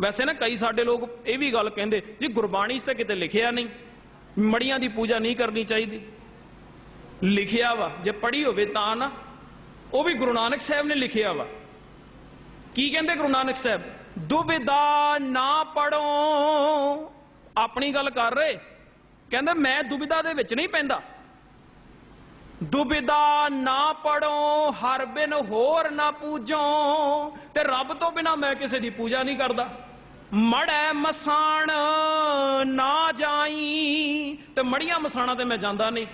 ਵੈਸੇ ਨਾ ਕਈ ਸਾਡੇ ਲੋਕ ਇਹ ਵੀ ਗੱਲ ਕਹਿੰਦੇ, ਜੀ ਗੁਰਬਾਣੀ 'ਚ ਤਾਂ ਕਿਤੇ ਲਿਖਿਆ ਨਹੀਂ, ਮੜੀਆਂ ਦੀ ਪੂਜਾ ਨਹੀਂ ਕਰਨੀ ਚਾਹੀਦੀ। ਲਿਖਿਆ ਵਾ, ਜੇ ਪੜ੍ਹੀ ਹੋਵੇ ਤਾਂ ਨਾ, ਉਹ ਵੀ ਗੁਰੂ ਨਾਨਕ ਸਾਹਿਬ ਨੇ ਲਿਖਿਆ ਵਾ। ਕੀ ਕਹਿੰਦੇ ਗੁਰੂ ਨਾਨਕ ਸਾਹਿਬ? ਦੁਬਿਧਾ ਨਾ ਪੜੋ ਆਪਣੀ ਗੱਲ ਕਰ ਰਹੇ। ਕਹਿੰਦਾ, ਮੈਂ ਦੁਬਿਧਾ ਦੇ ਵਿੱਚ ਨਹੀਂ ਪੈਂਦਾ। ਦੁਬਿਧਾ ਨਾ ਪੜੋ ਹਰ ਬਿਨ ਹੋਰ ਨਾ ਪੂਜੋ। ਤੇ ਰੱਬ ਤੋਂ ਬਿਨਾ ਮੈਂ ਕਿਸੇ ਦੀ ਪੂਜਾ ਨਹੀਂ ਕਰਦਾ। ਮੜੈ ਮਸਾਣ ਨਾ ਜਾਈ। ਤੇ ਮੜੀਆਂ ਮਸਾਣਾ ਤੇ ਮੈਂ ਜਾਂਦਾ ਨਹੀਂ।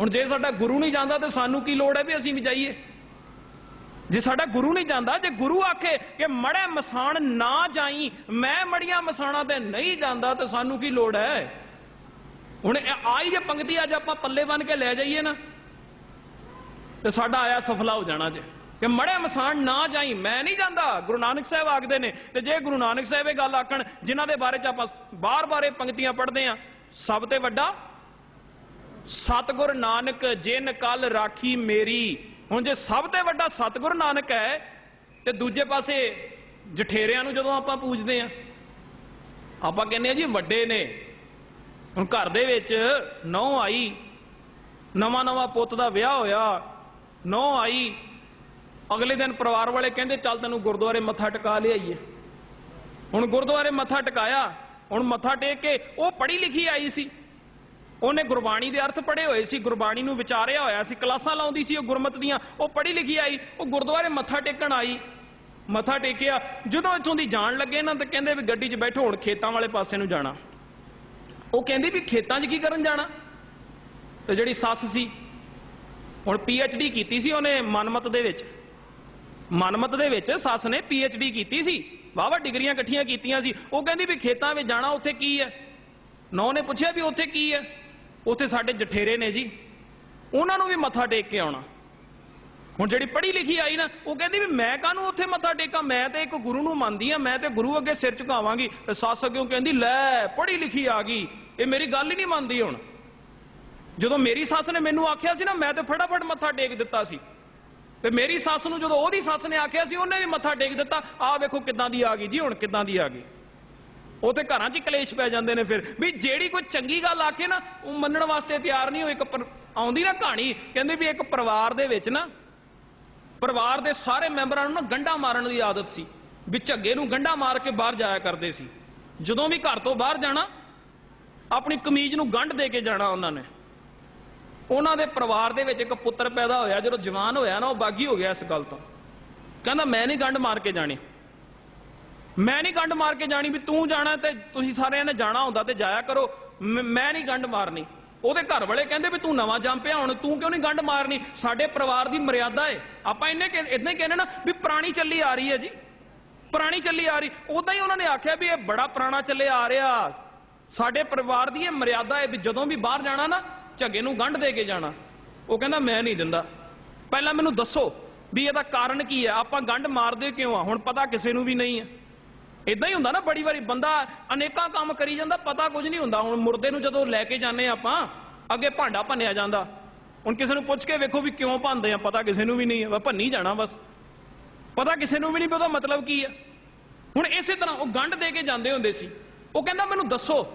ਹੁਣ ਜੇ ਸਾਡਾ ਗੁਰੂ ਨਹੀਂ ਜਾਂਦਾ ਤੇ ਸਾਨੂੰ ਕੀ ਲੋੜ ਹੈ ਵੀ ਅਸੀਂ ਵੀ ਜਾਈਏ? ਜੇ ਸਾਡਾ ਗੁਰੂ ਨਹੀਂ ਜਾਂਦਾ, ਜੇ ਗੁਰੂ ਆਖੇ ਕਿ ਮੜੈ ਮਸਾਣ ਨਾ ਜਾਈ, ਮੈਂ ਮੜੀਆਂ ਮਸਾਣਾ ਤੇ ਨਹੀਂ ਜਾਂਦਾ ਤੇ ਸਾਨੂੰ ਕੀ ਲੋੜ ਹੈ? ਹੁਣ ਆਈ ਜੇ ਪੰਕਤੀ ਅੱਜ ਆਪਾਂ ਪੱਲੇ ਬਨ ਕੇ ਲੈ ਜਾਈਏ ਨਾ। ਤੇ ਸਾਡਾ ਆਇਆ ਸਫਲਾ ਹੋ ਜਾਣਾ ਜੇ। ਕਿ ਮੜੇ ਮਸਾਨ ਨਾ ਜਾਈ, ਮੈਂ ਨਹੀਂ ਜਾਂਦਾ। ਗੁਰੂ ਨਾਨਕ ਸਾਹਿਬ ਆਖਦੇ ਨੇ, ਤੇ ਜੇ ਗੁਰੂ ਨਾਨਕ ਸਾਹਿਬ ਇਹ ਗੱਲ ਆਖਣ, ਜਿਨ੍ਹਾਂ ਦੇ ਬਾਰੇ ਚ ਆਪਾਂ ਬਾਰ-ਬਾਰ ਇਹ ਪੰਕਤੀਆਂ ਪੜ੍ਹਦੇ ਆ, ਸਭ ਤੇ ਵੱਡਾ ਸਤਗੁਰ ਨਾਨਕ ਜਿਨ ਕਲ ਰਾਖੀ ਮੇਰੀ। ਹੁਣ ਜੇ ਸਭ ਤੋਂ ਵੱਡਾ ਸਤਗੁਰ ਨਾਨਕ ਹੈ, ਤੇ ਦੂਜੇ ਪਾਸੇ ਜਠੇਰਿਆਂ ਨੂੰ ਜਦੋਂ ਆਪਾਂ ਪੂਜਦੇ ਆ, ਆਪਾਂ ਕਹਿੰਦੇ ਆ ਜੀ ਵੱਡੇ ਨੇ। ਹੁਣ ਘਰ ਦੇ ਵਿੱਚ ਨੌ ਆਈ ਨਵਾਂ ਨਵਾਂ ਪੁੱਤ ਦਾ ਵਿਆਹ ਹੋਇਆ ਨੌ ਆਈ ਅਗਲੇ ਦਿਨ ਪਰਿਵਾਰ ਵਾਲੇ ਕਹਿੰਦੇ, ਚੱਲ ਤੈਨੂੰ ਗੁਰਦੁਆਰੇ ਮੱਥਾ ਟਿਕਾ ਲਿਆਈਏ। ਹੁਣ ਗੁਰਦੁਆਰੇ ਮੱਥਾ ਟਿਕਾਇਆ, ਹੁਣ ਮੱਥਾ ਟੇਕ ਕੇ ਉਹ ਪੜ੍ਹੀ ਲਿਖੀ ਆਈ ਸੀ। ਉਹਨੇ ਗੁਰਬਾਣੀ ਦੇ ਅਰਥ ਪੜ੍ਹੇ ਹੋਏ ਸੀ, ਗੁਰਬਾਣੀ ਨੂੰ ਵਿਚਾਰਿਆ ਹੋਇਆ ਸੀ, ਕਲਾਸਾਂ ਲਾਉਂਦੀ ਸੀ ਉਹ ਗੁਰਮਤ ਦੀਆਂ, ਉਹ ਪੜ੍ਹੀ ਲਿਖੀ ਆਈ, ਉਹ ਗੁਰਦੁਆਰੇ ਮੱਥਾ ਟੇਕਣ ਆਈ। ਮੱਥਾ ਟੇਕਿਆ, ਜਦੋਂ ਇੱਥੋਂ ਦੀ ਜਾਣ ਲੱਗੇ ਨਾ, ਤਾਂ ਕਹਿੰਦੇ ਵੀ ਗੱਡੀ 'ਚ ਬੈਠੋ, ਹੁਣ ਖੇਤਾਂ ਵਾਲੇ ਪਾਸੇ ਨੂੰ ਜਾਣਾ। ਉਹ ਕਹਿੰਦੀ ਵੀ ਖੇਤਾਂ 'ਚ ਕੀ ਕਰਨ ਜਾਣਾ? ਤੇ ਜਿਹੜੀ ਸੱਸ ਸੀ, ਹੁਣ ਡੀ ਕੀਤੀ ਸੀ ਉਹਨੇ ਮਨਮਤ ਦੇ ਵਿੱਚ। ਮਨਮਤ ਦੇ ਵਿੱਚ ਸੱਸ ਨੇ ਡੀ ਕੀਤੀ ਸੀ। ਵਾਵਾ ਡਿਗਰੀਆਂ ਇਕੱਠੀਆਂ ਕੀਤੀਆਂ ਸੀ। ਉਹ ਕਹਿੰਦੀ ਵੀ ਖੇਤਾਂ ਵਿੱਚ ਜਾਣਾ ਉੱਥੇ ਕੀ ਹੈ? ਨੌ ਨੇ ਪੁੱਛਿਆ ਵੀ ਉੱਥੇ ਕੀ ਹੈ? ਉੱਥੇ ਸਾਡੇ ਜਠੇਰੇ ਨੇ ਜੀ। ਉਹਨਾਂ ਨੂੰ ਵੀ ਮੱਥਾ ਟੇਕ ਕੇ ਆਉਣਾ। ਹੁਣ ਜਿਹੜੀ ਪੜ੍ਹੀ ਲਿਖੀ ਆਈ ਨਾ, ਉਹ ਕਹਿੰਦੀ ਵੀ ਮੈਂ ਕਾਹਨੂੰ ਉੱਥੇ ਮੱਥਾ ਟੇਕਾਂ? ਮੈਂ ਤੇ ਇੱਕ ਗੁਰੂ ਨੂੰ ਮੰਨਦੀ ਆ ਮੈਂ ਤੇ ਗੁਰੂ ਅੱਗੇ ਸਿਰ ਝੁਕਾਵਾਂਗੀ। ਤੇ ਸੱਸ ਅੱਗੇ ਕਹਿੰਦੀ, ਲੈ, ਪੜ੍ਹੀ ਲਿਖੀ ਆ ਗਈ। ਇਹ ਮੇਰੀ ਗੱਲ ਹੀ ਨਹੀਂ ਮੰਨਦੀ ਹੁਣ। ਜਦੋਂ ਮੇਰੀ ਸੱਸ ਨੇ ਮੈਨੂੰ ਆਖਿਆ ਸੀ ਨਾ, ਮੈਂ ਤੇ ਫਟਾਫਟ ਮੱਥਾ ਟੇਕ ਦਿੱਤਾ ਸੀ। ਤੇ ਮੇਰੀ ਸੱਸ ਨੂੰ ਜਦੋਂ ਉਹਦੀ ਸੱਸ ਨੇ ਆਖਿਆ ਸੀ, ਉਹਨੇ ਵੀ ਮੱਥਾ ਟੇਕ ਦਿੱਤਾ, ਆਹ ਵੇਖੋ ਕਿੱਦਾਂ ਦੀ ਆ ਗਈ ਜੀ, ਹੁਣ ਕਿੱਦਾਂ ਦੀ ਆ ਗਈ। ਉਹ ਤੇ ਘਰਾਂ 'ਚ ਕਲੇਸ਼ ਪੈ ਜਾਂਦੇ ਨੇ ਫਿਰ। ਵੀ ਜਿਹੜੀ ਕੋਈ ਚੰਗੀ ਗੱਲ ਆਖੇ ਨਾ, ਉਹ ਮੰਨਣ ਵਾਸਤੇ ਤਿਆਰ ਨਹੀਂ ਹੋ ਇੱਕ ਪਰ- ਆਉਂਦੀ ਨਾ ਕਹਾਣੀ, ਕਹਿੰਦੇ ਵੀ ਇੱਕ ਪਰਿਵਾਰ ਦੇ ਵਿੱਚ ਨਾ, ਪਰਿਵਾਰ ਦੇ ਸਾਰੇ ਮੈਂਬਰਾਂ ਨੂੰ ਨਾ ਗੰਢਾ ਮਾਰਨ ਦੀ ਆਦਤ ਸੀ। ਵੀ ਝੱਗੇ ਨੂੰ ਗੰਢਾ ਮਾਰ ਕੇ ਬਾਹਰ ਜਾਇਆ ਕਰਦੇ ਸੀ। ਜਦੋਂ ਵੀ ਘਰ ਤੋਂ ਬਾਹਰ ਜਾਣਾ, ਆਪਣੀ ਕਮੀਜ਼ ਨੂੰ ਗੰਢ ਦੇ ਕੇ ਜਾਣਾ ਉਹਨਾਂ ਨੇ। ਉਹਨਾਂ ਦੇ ਪਰਿਵਾਰ ਦੇ ਵਿੱਚ ਇੱਕ ਪੁੱਤਰ ਪੈਦਾ ਹੋਇਆ, ਜਦੋਂ ਜਵਾਨ ਹੋਇਆ ਨਾ, ਉਹ ਬਾਗੀ ਹੋ ਗਿਆ ਇਸ ਗੱਲ ਤੋਂ। ਕਹਿੰਦਾ, ਮੈਂ ਨਹੀਂ ਗੰਢ ਮਾਰ ਕੇ ਜਾਣੀ। ਮੈਂ ਨਹੀਂ ਗੰਢ ਮਾਰ ਕੇ ਜਾਣੀ ਵੀ ਤੂੰ ਜਾਣਾ ਤੇ ਤੁਸੀਂ ਸਾਰਿਆਂ ਨੇ ਜਾਣਾ ਹੁੰਦਾ ਤੇ ਜਾਇਆ ਕਰੋ। ਮੈਂ ਨਹੀਂ ਗੰਢ ਮਾਰਨੀ। ਉਹਦੇ ਘਰ ਵਾਲੇ ਕਹਿੰਦੇ ਵੀ ਤੂੰ ਨਵਾਂ ਜੰਮ ਪਿਆ ਹੁਣ, ਤੂੰ ਕਿਉਂ ਨਹੀਂ ਗੰਢ ਮਾਰਨੀ? ਸਾਡੇ ਪਰਿਵਾਰ ਦੀ ਮਰਿਆਦਾ ਏ। ਆਪਾਂ ਇੰਨੇ ਇਦਾਂ ਹੀ ਕਹਿੰਦੇ ਨਾ ਵੀ ਪੁਰਾਣੀ ਚੱਲੀ ਆ ਰਹੀ ਹੈ ਜੀ। ਪੁਰਾਣੀ ਚੱਲੀ ਆ ਰਹੀ। ਉਦਾਂ ਹੀ ਉਹਨਾਂ ਨੇ ਆਖਿਆ ਵੀ ਇਹ ਬੜਾ ਪੁਰਾਣਾ ਚੱਲੇ ਆ ਰਿਹਾ। ਸਾਡੇ ਪਰਿਵਾਰ ਦੀ ਇਹ ਮਰਿਆਦਾ ਹੈ ਵੀ ਜਦੋਂ ਵੀ ਬਾਹਰ ਜਾਣਾ ਨਾ ਝੱਗੇ ਨੂੰ ਗੰਢ ਦੇ ਕੇ ਜਾਣਾ। ਉਹ ਕਹਿੰਦਾ, ਮੈਂ ਨਹੀਂ ਦਿੰਦਾ। ਪਹਿਲਾਂ ਮੈਨੂੰ ਦੱਸੋ ਵੀ ਇਹਦਾ ਕਾਰਨ ਕੀ ਹੈ? ਆਪਾਂ ਗੰਢ ਮਾਰਦੇ ਕਿਉਂ ਆ? ਹੁਣ ਪਤਾ ਕਿਸੇ ਨੂੰ ਵੀ ਨਹੀਂ ਹੈ। ਇਦਾਂ ਹੀ ਹੁੰਦਾ ਨਾ, ਬੜੀ ਵਾਰੀ ਬੰਦਾ ਅਨੇਕਾਂ ਕੰਮ ਕਰੀ ਜਾਂਦਾ, ਪਤਾ ਕੁਝ ਨਹੀਂ ਹੁੰਦਾ। ਹੁਣ ਮੁਰਦੇ ਨੂੰ ਜਦੋਂ ਲੈ ਕੇ ਜਾਂਦੇ ਆਪਾਂ, ਅੱਗੇ ਭਾਂਡਾ ਭੰਨਿਆ ਜਾਂਦਾ। ਹੁਣ ਕਿਸੇ ਨੂੰ ਪੁੱਛ ਕੇ ਵੇਖੋ ਵੀ ਕਿਉਂ ਭੰਨਦੇ ਆ, ਪਤਾ ਕਿਸੇ ਨੂੰ ਵੀ ਨਹੀਂ ਹੈ। ਭੰਨੀ ਜਾਣਾ ਬਸ। ਪਤਾ ਕਿਸੇ ਨੂੰ ਵੀ ਨਹੀਂ ਵੀ ਉਹਦਾ ਮਤਲਬ ਕੀ ਹੈ? ਹੁਣ ਇਸੇ ਤਰ੍ਹਾਂ ਉਹ ਗੰਢ ਦੇ ਕੇ ਜਾਂਦੇ ਹੁੰਦੇ ਸੀ। ਉਹ ਕਹਿੰਦਾ, ਮੈਨੂੰ ਦੱਸੋ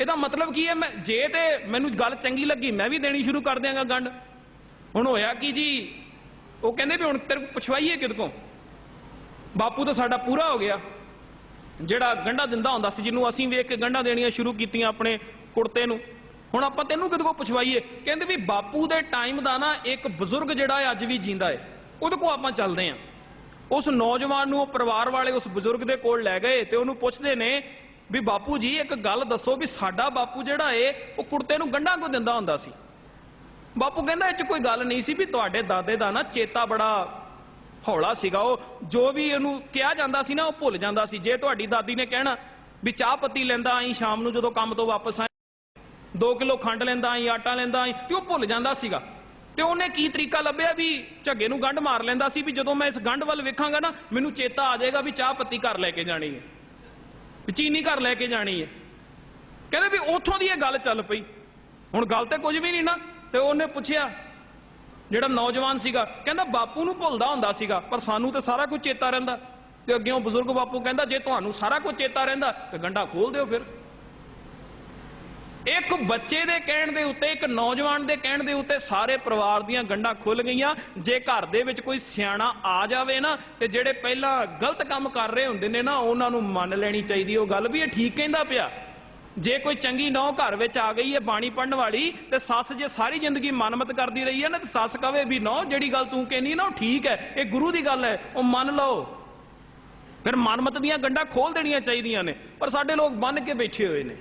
ਇਹਦਾ ਮਤਲਬ ਕੀ ਹੈ? ਮੈਂ ਜੇ ਤੇ ਮੈਨੂੰ ਗੱਲ ਚੰਗੀ ਲੱਗੀ, ਮੈਂ ਵੀ ਦੇਣੀ ਸ਼ੁਰੂ ਕਰ ਦਿਆਂਗਾ ਗੰਢ। ਹੁਣ ਹੋਇਆ ਕੀ ਜੀ? ਉਹ ਕਹਿੰਦੇ ਵੀ ਹੁਣ ਤੇਰੇ ਕੋਲ ਪੁੱਛਵਾਈਏ ਕਿਦ ਕੋ ਬਾਪੂ ਤਾਂ ਸਾਡਾ ਪੂਰਾ ਹੋ ਗਿਆ। ਜਿਹੜਾ ਗੰਢਾ ਦਿੰਦਾ ਹੁੰਦਾ ਸੀ, ਜਿਹਨੂੰ ਅਸੀਂ ਵੇਖ ਕੇ ਗੰਢਾ ਦੇਣੀਆਂ ਸ਼ੁਰੂ ਕੀਤੀਆਂ ਆਪਣੇ ਕੁੜਤੇ ਨੂੰ। ਹੁਣ ਆਪਾਂ ਤੈਨੂੰ ਕਿਹਦੇ ਕੋ ਪੁੱਛਵਾਈਏ? ਕਹਿੰਦੇ ਵੀ ਬਾਪੂ ਦੇ ਟਾਈਮ ਦਾ ਨਾ ਇੱਕ ਬਜ਼ੁਰਗ ਜਿਹੜਾ ਹੈ, ਅੱਜ ਵੀ ਜਿੰਦਾ ਹੈ। ਉਹਦੇ ਕੋ ਆਪਾਂ ਚੱਲਦੇ ਆਂ ਉਸ ਨੌਜਵਾਨ ਨੂੰ ਉਹ ਪਰਿਵਾਰ ਵਾਲੇ ਉਸ ਬਜ਼ੁਰਗ ਦੇ ਕੋਲ ਲੈ ਗਏ ਤੇ ਉਹਨੂੰ ਪੁੱਛਦੇ ਨੇ ਵੀ ਬਾਪੂ ਜੀ, ਇੱਕ ਗੱਲ ਦੱਸੋ ਵੀ ਸਾਡਾ ਬਾਪੂ ਜਿਹੜਾ ਏ, ਉਹ ਕੁੜਤੇ ਨੂੰ ਗੰਢਾਂ ਕੋ ਦਿੰਦਾ ਹੁੰਦਾ ਸੀ? ਬਾਪੂ ਕਹਿੰਦਾ ਇਹ ਚ ਕੋਈ ਗੱਲ ਨਹੀਂ ਸੀ ਵੀ ਤੁਹਾਡੇ ਦਾਦੇ ਦਾ ਨਾ ਚੇਤਾ ਬੜਾ ਹੌਲਾ ਸੀਗਾ। ਉਹ ਜੋ ਵੀ ਇਹਨੂੰ ਕਿਹਾ ਜਾਂਦਾ ਸੀ ਨਾ, ਉਹ ਭੁੱਲ ਜਾਂਦਾ ਸੀ। ਜੇ ਤੁਹਾਡੀ ਦਾਦੀ ਨੇ ਕਹਿਣਾ ਵੀ ਚਾਹ ਪੱਤੀ ਲੈਂਦਾ ਆਈ ਸ਼ਾਮ ਨੂੰ ਜਦੋਂ ਕੰਮ ਤੋਂ ਵਾਪਸ ਆਈ 2 ਕਿਲੋ ਖੰਡ ਲੈਂਦਾ ਆਈ, ਆਟਾ ਲੈਂਦਾ ਆਈ, ਤੇ ਉਹ ਭੁੱਲ ਜਾਂਦਾ ਸੀਗਾ। ਤੇ ਉਹਨੇ ਕੀ ਤਰੀਕਾ ਲੱਭਿਆ ਵੀ ਝੱਗੇ ਨੂੰ ਗੰਢ ਮਾਰ ਲੈਂਦਾ ਸੀ ਵੀ ਜਦੋਂ ਮੈਂ ਇਸ ਗੰਢ ਵੱਲ ਵੇਖਾਂਗਾ ਨਾ, ਮੈਨੂੰ ਚੇਤਾ ਆ ਜਾਏਗਾ ਵੀ ਚਾਹ ਪੱਤੀ ਘਰ ਲੈ ਕੇ ਜਾਣੀ ਹੈ। ਵੀ ਚੀਨੀ ਘਰ ਲੈ ਕੇ ਜਾਣੀ ਹੈ। ਕਹਿੰਦੇ ਵੀ ਉੱਥੋਂ ਦੀ ਇਹ ਗੱਲ ਚੱਲ ਪਈ। ਹੁਣ ਗੱਲ ਤੇ ਕੁਝ ਵੀ ਨਹੀਂ ਨਾ, ਤੇ ਉਹਨੇ ਪੁੱਛਿਆ, ਜਿਹੜਾ ਨੌਜਵਾਨ ਸੀਗਾ, ਕਹਿੰਦਾ ਬਾਪੂ ਨੂੰ ਭੁੱਲਦਾ ਹੁੰਦਾ ਸੀਗਾ, ਪਰ ਸਾਨੂੰ ਤੇ ਸਾਰਾ ਕੁਝ ਚੇਤਾ ਰਹਿੰਦਾ। ਤੇ ਉਹ ਬਜ਼ੁਰਗ ਬਾਪੂ ਕਹਿੰਦਾ, ਜੇ ਤੁਹਾਨੂੰ ਸਾਰਾ ਕੁਝ ਚੇਤਾ ਰਹਿੰਦਾ, ਤੇ ਗੰਡਾ ਖੋਲ ਦਿਓ ਫਿਰ। ਇੱਕ ਬੱਚੇ ਦੇ ਕਹਿਣ ਦੇ ਉੱਤੇ, ਇੱਕ ਨੌਜਵਾਨ ਦੇ ਕਹਿਣ ਦੇ ਉੱਤੇ ਸਾਰੇ ਪਰਿਵਾਰ ਦੀਆਂ ਗੰਢਾਂ ਖੁੱਲ ਗਈਆਂ। ਜੇ ਘਰ ਦੇ ਵਿੱਚ ਕੋਈ ਸਿਆਣਾ ਆ ਜਾਵੇ ਨਾ, ਤੇ ਜਿਹੜੇ ਪਹਿਲਾਂ ਗਲਤ ਕੰਮ ਕਰ ਰਹੇ ਹੁੰਦੇ ਨੇ ਨਾ, ਉਹਨਾਂ ਨੂੰ ਮੰਨ ਲੈਣੀ ਚਾਹੀਦੀ। ਉਹ ਗੱਲ ਵੀ ਇਹ ਠੀਕ ਕਹਿੰਦਾ ਪਿਆ। ਜੇ ਕੋਈ ਚੰਗੀ ਨੌ ਘਰ ਵਿੱਚ ਆ ਗਈ ਹੈ ਬਾਣੀ ਪੜਨ ਵਾਲੀ, ਤੇ ਸੱਸ ਜੇ ਸਾਰੀ ਜ਼ਿੰਦਗੀ ਮਨਮਤ ਕਰਦੀ ਰਹੀ ਹੈ ਨਾ, ਤੇ ਸੱਸ ਕਵੇ ਵੀ ਨੌ, ਜਿਹੜੀ ਗੱਲ ਤੂੰ ਕਹਿੰਦੀ ਨਾ, ਉਹ ਠੀਕ ਹੈ। ਇਹ ਗੁਰੂ ਦੀ ਗੱਲ ਹੈ, ਉਹ ਮੰਨ ਲਓ। ਫਿਰ ਮਨਮਤ ਦੀਆਂ ਗੰਢਾਂ ਖੋਲ ਦੇਣੀਆਂ ਚਾਹੀਦੀਆਂ ਨੇ, ਪਰ ਸਾਡੇ ਲੋਕ ਬੰਨ ਕੇ ਬੈਠੇ ਹੋਏ ਨੇ।